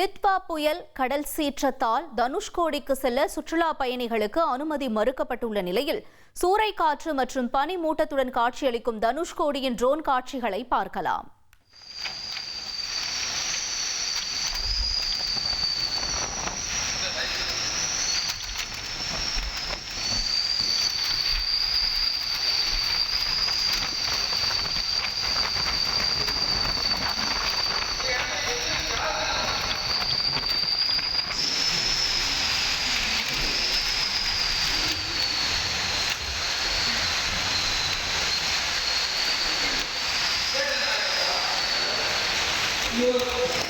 Ditwah புயல் கடல் சீற்றத்தால் தனுஷ்கோடிக்கு செல்ல சுற்றுலா பயணிகளுக்கு அனுமதி மறுக்கப்பட்டுள்ள நிலையில் சூறைக்காற்று மற்றும் பனிமூட்டத்துடன் காட்சியளிக்கும் தனுஷ்கோடியின் ட்ரோன் காட்சிகளை பார்க்கலாம். Senhor.